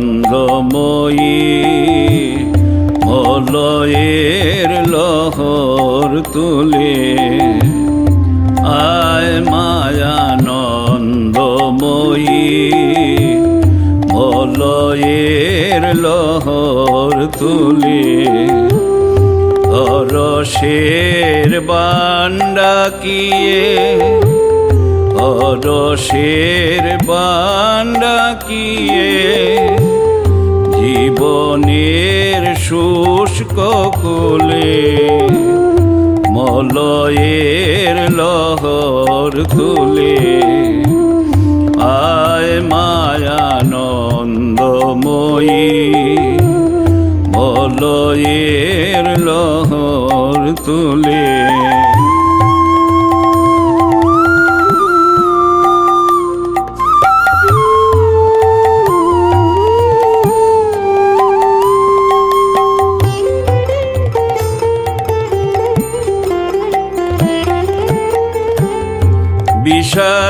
চন্দ্রময়ী মলয়ের লহর তুলে। আয় মায়ানন্দময়ী মলয়ের লহর তুলে। অরসের বান্ডা কিয়ে অরসের বান্ডাকিয়ে জীবনের শুষ্ক কুলে মলয়ের লহর তুলে আয় মায়ানন্দময়ী মলয়ের লহর তুলে।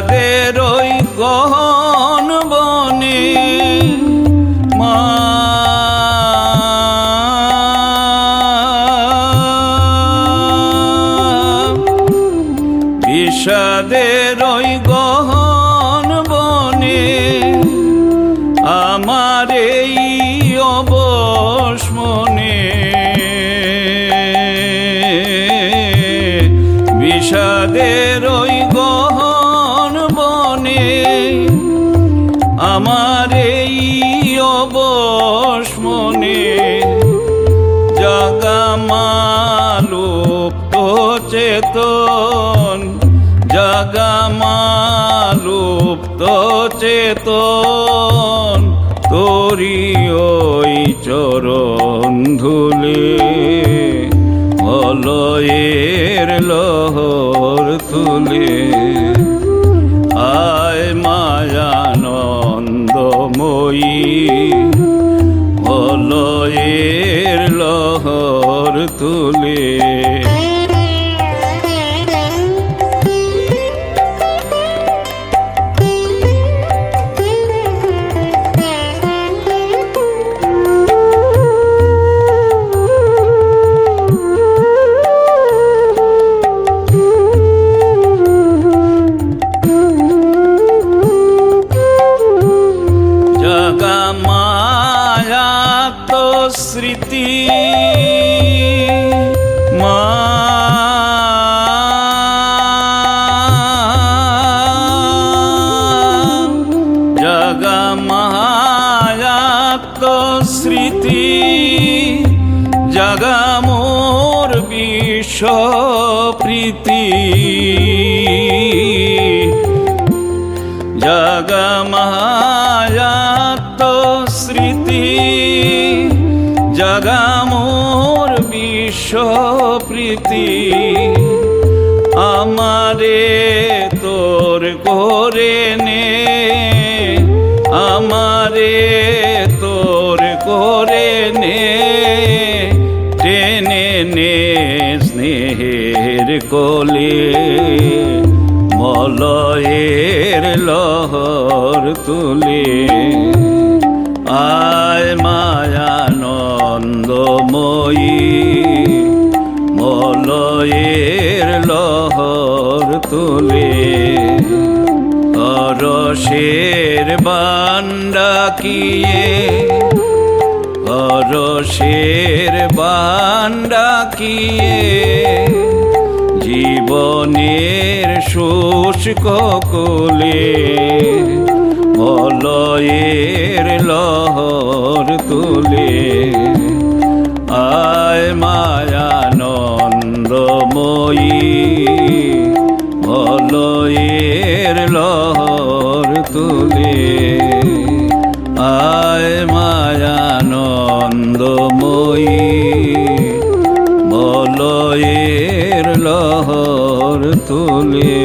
বিষাদের ওই গহন বনে মা বিষাদের ওই গহন আমার এই অবস মনে জাগামালুপ্ত চেতন জাগামালুপ্ত চেতন, তোরি ওই চরণ ধুলে মলয়ের লহর তুলে। মায়ানন্দময়ী মলয়ের জগমায়াত স্মৃতি। মা জগমায়াত স্মৃতি। জগমোর স্মৃতি জগামোর বিশ্ব প্রীতি। আমারে তোর করে নে। আমারে তোর করে নে। টেনে নে স্নেহের কোলে। মলয়ের লহর তুলে। আয় মায়ানন্দময়ী মলয়ের লহর তুলে। অরসের বান্ডাকিয়ে অরসের বান্ডাকিয়ে জীবনের শুষ্ক কোলে মলয়ের লহর তুলে। আয় মায়ানন্দময়ী মলয়ের লহর তুলে। আয় মায়ানন্দময়ী মলয়ের লহর তুলে।